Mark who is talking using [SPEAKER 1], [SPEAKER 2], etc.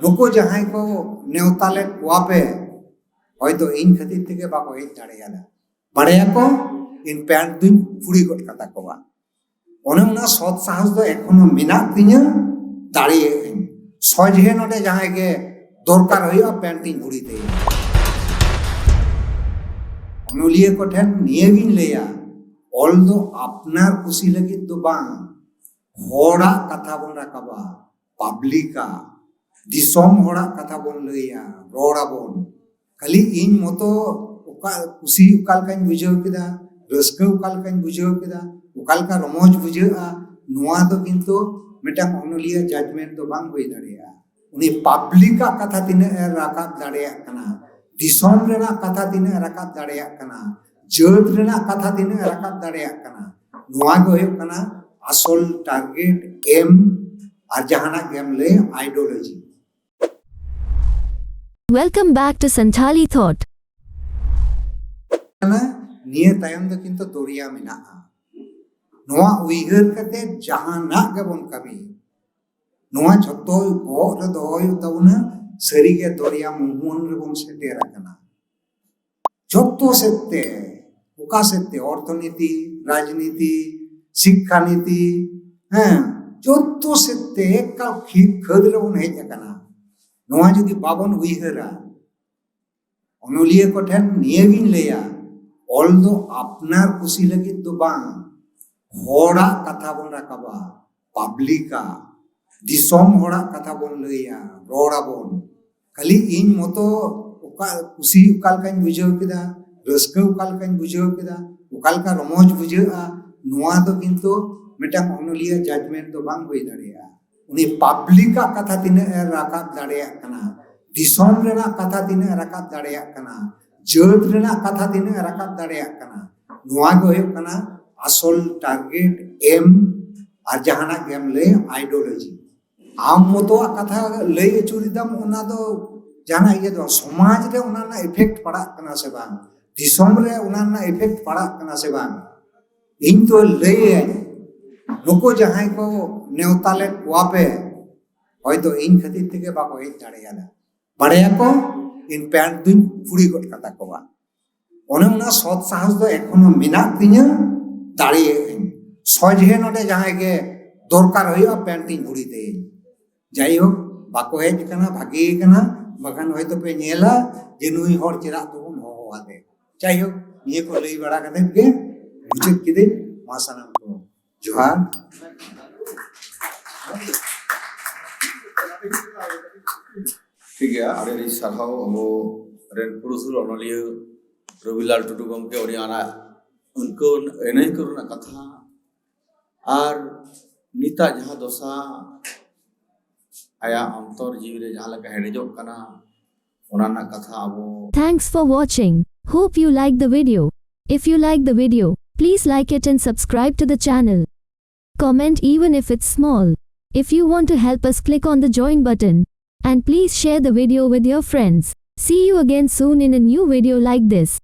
[SPEAKER 1] ᱱᱩᱠᱩ ᱡᱟᱦᱟᱸᱭ ᱠᱚ ᱱᱮᱣᱛᱟ ᱞᱮᱫ ᱠᱚᱣᱟᱯᱮ ᱦᱚᱭᱛᱳ ᱤᱧ ᱠᱷᱟᱹᱛᱤᱨ ᱛᱮᱜᱮ ᱵᱟᱠᱚ ᱦᱮᱡ ᱫᱟᱲᱮᱭᱟᱫᱟ ᱵᱟᱲᱟᱭᱟᱠᱚ ᱤᱧ ᱯᱮᱱᱴ ᱫᱩᱧ ᱯᱷᱩᱲᱤ ᱜᱚᱫ ᱠᱟᱛᱟ ᱠᱚᱣᱟ ᱚᱱᱮ ᱚᱱᱟ ᱥᱚᱛ ᱥᱟᱦᱚᱥ ᱫᱚ ᱮᱠᱷᱚᱱᱚ ᱢᱮᱱᱟᱜ ᱛᱤᱧᱟᱹ ᱫᱟᱲᱮᱭᱟᱜᱼᱟᱹᱧ ᱥᱚᱡᱷᱮ ᱱᱚᱰᱮ ᱡᱟᱦᱟᱸᱭ ᱜᱮ ᱫᱚᱨᱠᱟᱨ ᱦᱩᱭᱩᱜᱼᱟ ᱯᱮᱱᱴ ᱤᱧ ᱯᱷᱩᱲᱤ ᱛᱟᱭᱟ ᱚᱱᱚᱞᱤᱭᱟᱹ ᱠᱚᱴᱷᱮᱱ ᱱᱤᱭᱟᱹᱜᱤᱧ ᱞᱟᱹᱭᱟ ᱚᱞ ᱫᱚ ᱟᱯᱱᱟᱨ ᱠᱩᱥᱤ ᱞᱟᱹᱜᱤᱫ ᱫᱚ ᱵᱟᱝ ᱦᱚᱲᱟᱜ ᱠᱟᱛᱷᱟ ᱵᱚᱱ ᱨᱟᱠᱟᱵᱟ ᱯᱟᱵᱽᱞᱤᱠᱟᱜ ᱫᱤᱥᱚᱢ ᱦᱚᱲᱟᱜ ᱠᱟᱛᱷᱟ ᱵᱚᱱ ᱞᱟᱹᱭᱟ ᱨᱚᱲᱟᱵᱚᱱ ᱠᱷᱟᱹᱞᱤ ᱤᱧ ᱢᱚᱛᱚ ᱚᱠᱟ ᱠᱩᱥᱤ ᱚᱠᱟ ᱞᱮᱠᱟᱧ ᱵᱩᱡᱷᱟᱹᱣ ᱠᱮᱫᱟ ᱨᱟᱹᱥᱠᱟᱹ ᱚᱠᱟ ᱞᱮᱠᱟᱧ ᱵᱩᱡᱷᱟᱹᱣ ᱠᱮᱫᱟ ᱚᱠᱟ ᱞᱮᱠᱟ ᱨᱚᱢᱚᱡᱽ ᱵᱩᱡᱷᱟᱹᱜᱼᱟ ᱱᱚᱣᱟ ᱫᱚ ᱠᱤᱱᱛᱩ ᱢᱤᱫᱴᱟᱝ ᱚᱱᱚᱞᱤᱭᱟᱹ ᱡᱟᱡᱽᱢᱮᱱᱴ ᱫᱚ ᱵᱟᱝ ᱦᱩᱭ ᱫᱟᱲᱮᱭᱟᱜᱼᱟ ᱩᱱᱤ ᱯᱟᱵᱽᱞᱤᱠᱟᱜ ᱠᱟᱛᱷᱟ ᱛᱤᱱᱟᱹᱜ ᱮ ᱨᱟᱠᱟᱵ ᱫᱟᱲᱮᱭᱟᱜ ᱠᱟᱱᱟ ᱫᱤᱥᱚᱢ ᱨᱮᱱᱟᱜ ᱠᱟᱛᱷᱟ ᱛᱤᱱᱟᱹᱜ ᱮ ᱨᱟᱠᱟᱵ ᱫᱟᱲᱮᱭᱟᱜ ᱠᱟᱱᱟ ᱡᱟᱹᱛ ᱨᱮᱱᱟᱜ ᱠᱟᱛᱷᱟ ᱛᱤᱱᱟᱹᱜ ᱮ ᱨᱟᱠᱟᱵ ᱫᱟᱲᱮᱭᱟᱜ ᱠᱟᱱᱟ ᱱᱚᱣᱟ ᱜᱮ ᱦᱩᱭᱩᱜ ᱠᱟᱱᱟ ᱟᱥᱚᱞ ᱴᱟᱨᱜᱮᱴ ᱮᱢ ᱟᱨ ᱡᱟᱦᱟᱱᱟᱜ ᱜᱮᱢ ᱞᱟᱹᱭ ᱟᱭᱰᱳᱞᱚᱡᱤ
[SPEAKER 2] Welcome back to Santali Thought.
[SPEAKER 1] ᱱᱤᱭᱟᱹ ᱛᱟᱭᱚᱢ ᱫᱚ ᱠᱤᱱᱛᱩ ᱫᱚᱨᱭᱟ ᱢᱮᱱᱟᱜᱼᱟ ᱱᱚᱣᱟ ᱩᱭᱦᱟᱹᱨ ᱠᱟᱛᱮ ᱡᱟᱦᱟᱱᱟᱜ ᱜᱮᱵᱚᱱ ᱠᱟᱹᱢᱤ ᱱᱚᱣᱟ ᱡᱷᱚᱛᱚ ᱵᱚᱦᱚᱜ ᱨᱮ ᱫᱚᱦᱚ ᱦᱩᱭᱩᱜ ᱛᱟᱵᱚᱱᱟ ᱥᱟᱹᱨᱤᱜᱮ ᱫᱚᱨᱭᱟ ᱢᱩᱦᱩᱱ ᱨᱮᱵᱚᱱ ᱥᱮᱴᱮᱨ ᱟᱠᱟᱱᱟ ᱡᱷᱚᱛᱚ ᱥᱮᱫ ᱛᱮ ᱚᱠᱟ ᱥᱮᱫ ᱛᱮ ᱚᱨᱛᱷᱚᱱᱤᱛᱤ ᱨᱟᱡᱽᱱᱤᱛᱤ ᱥᱤᱠᱠᱷᱟᱱᱤᱛᱤ ᱦᱮᱸ ᱡᱷᱚᱛᱚ ᱥᱮᱫ ᱛᱮ ᱮᱠᱟᱞ ᱠᱷᱤᱯ ᱠᱷᱟᱹᱫ ᱨᱮᱵᱚᱱ ᱦᱮᱡ ᱟᱠᱟᱱᱟ ᱱᱚᱣᱟ ᱡᱩᱫᱤ ᱵᱟᱵᱚᱱ ᱩᱭᱦᱟᱹᱨᱟ ᱚᱱᱚᱞᱤᱭᱟᱹ ᱠᱚᱴᱷᱮᱱ ᱱᱤᱭᱟᱹᱜᱤᱧ ᱞᱟᱹᱭᱟ ᱚᱞ ᱫᱚ ᱟᱯᱱᱟᱨ ᱠᱩᱥᱤ ᱞᱟᱹᱜᱤᱫ ᱫᱚ ᱵᱟᱝ ᱦᱚᱲᱟᱜ ᱠᱟᱛᱷᱟ ᱵᱚᱱ ᱨᱟᱠᱟᱵᱟ ᱯᱟᱵᱽᱞᱤᱠᱟᱜ ᱫᱤᱥᱚᱢ ᱦᱚᱲᱟᱜ ᱠᱟᱛᱷᱟ ᱵᱚᱱ ᱞᱟᱹᱭᱟ ᱨᱚᱲᱟᱵᱚᱱ ᱠᱷᱟᱹᱞᱤ ᱤᱧ ᱢᱚᱛᱚ ᱚᱠᱟ ᱠᱩᱥᱤ ᱚᱠᱟ ᱞᱮᱠᱟᱧ ᱵᱩᱡᱷᱟᱹᱣ ᱠᱮᱫᱟ ᱨᱟᱹᱥᱠᱟᱹ ᱚᱠᱟ ᱞᱮᱠᱟᱧ ᱵᱩᱡᱷᱟᱹᱣ ᱠᱮᱫᱟ ᱚᱠᱟ ᱞᱮᱠᱟ ᱨᱚᱢᱚᱡᱽ ᱵᱩᱡᱷᱟᱹᱜᱼᱟ ᱱᱚᱣᱟ ᱫᱚ ᱠᱤᱱᱛᱩ ᱢᱤᱫᱴᱟᱝ ᱚᱱᱚᱞᱤᱭᱟᱹ ᱡᱟᱡᱽᱢᱮᱱᱴ ᱫᱚ ᱵᱟᱝ ᱦᱩᱭ ᱫᱟᱲᱮᱭᱟᱜᱼᱟ उनी पब्लिका कथा तिना राकाब दाड़ेयाकना दिसोम रेना कथा तिना राकाब दाड़ेयाकना जात रेना कथा तिना राकाब दाड़ेयाकना नुआ एम और जहाना गेम ले आइडियोलॉजी आम मतो कथा ले अचुरिदम समाज रे इफ़ेक्ट पड़ा कना से बांग इफ़ेक्ट पड़ा कना से बांग। इन तो ले ᱱᱩᱠᱩ ᱡᱟᱦᱟᱸᱭ ᱠᱚ ᱱᱮᱣᱛᱟ ᱞᱮᱫ ᱠᱚᱣᱟᱯᱮ ᱦᱚᱭᱛᱳ ᱤᱧ ᱠᱷᱟᱹᱛᱤᱨ ᱛᱮᱜᱮ ᱵᱟᱠᱚ ᱦᱮᱡ ᱫᱟᱲᱮᱭᱟᱫᱟ ᱵᱟᱲᱟᱭᱟᱠᱚ ᱤᱧ ᱯᱮᱱᱴ ᱫᱩᱧ ᱯᱷᱩᱲᱤ ᱜᱚᱫ ᱠᱟᱛᱟ ᱠᱚᱣᱟ ᱚᱱᱮ ᱚᱱᱟ ᱥᱚᱛ ᱥᱟᱦᱚᱥ ᱫᱚ ᱮᱠᱷᱚᱱᱚ ᱢᱮᱱᱟᱜ ᱛᱤᱧᱟᱹ ᱫᱟᱲᱮᱭᱟᱜ ᱥᱚᱡᱷᱮ ᱱᱚᱰᱮ ᱡᱟᱦᱟᱸᱭ ᱜᱮ ᱫᱚᱨᱠᱟর ᱦᱩᱭᱩᱜᱼᱟ ᱯᱮᱱᱴ ᱤᱧ ᱜᱷᱩᱲᱤ ᱛᱮᱭᱟᱹᱧ ᱡᱟᱭᱦᱳᱠ ᱵᱟᱠᱚ ᱦᱮᱡ ᱟᱠᱟᱱᱟ ᱵᱷᱟᱜᱮ ᱟᱠᱟᱱᱟ ᱵᱟᱠᱷᱟᱱ ᱦᱚᱭᱛᱳ ᱯᱮ ᱧᱮᱞᱟ ᱡᱮ ᱱᱩᱭ ᱦᱚᱲ ᱪᱮᱫᱟᱜ ᱛᱮᱵᱚᱱ ᱦᱚᱦᱚ ᱡᱟᱭᱦᱳᱠ ᱱᱤᱭᱟᱹ ᱠᱚ ᱞᱟᱹᱭ ᱵᱟᱲᱟ ᱠᱟᱛᱮᱫ ᱜᱮ ᱠᱤᱫᱟᱹᱧ ᱢᱟ ᱥᱟᱱᱟᱢ ᱠᱚ ᱡᱚᱦᱟᱨ
[SPEAKER 3] ᱴᱷᱤᱠ ᱜᱮᱭᱟ ᱟᱹᱰᱤ ᱟᱹᱰᱤ ᱥᱟᱨᱦᱟᱣ ᱟᱵᱚ ᱨᱮᱱ ᱯᱩᱨᱩᱥᱩᱞ ᱚᱱᱚᱞᱤᱭᱟᱹ ᱨᱚᱵᱤᱞᱟᱞ ᱴᱩᱰᱩ ᱜᱚᱢᱠᱮ ᱩᱱᱤ ᱚᱱᱟ ᱩᱱᱠᱩ ᱮᱱᱮᱡ ᱠᱚᱨᱮᱱᱟᱜ ᱠᱟᱛᱷᱟ ᱟᱨ ᱱᱤᱛᱟᱜ ᱡᱟᱦᱟᱸ ᱫᱚᱥᱟ ᱟᱭᱟᱜ ᱚᱱᱛᱚᱨ ᱡᱤᱣᱤ ᱨᱮ ᱡᱟᱦᱟᱸ ᱞᱮᱠᱟ ᱦᱮᱰᱮᱡᱚᱜ ᱠᱟᱱᱟ ᱚᱱᱟ ᱨᱮᱱᱟᱜ ᱠᱟᱛᱷᱟ ᱟᱵᱚ
[SPEAKER 2] Thanks for watching. Hope you like the video. If you like the video, please like it and subscribe to the channel. Comment even if it's small. If you want to help us click on the join button. And please share the video with your friends. See you again soon in a new video like this.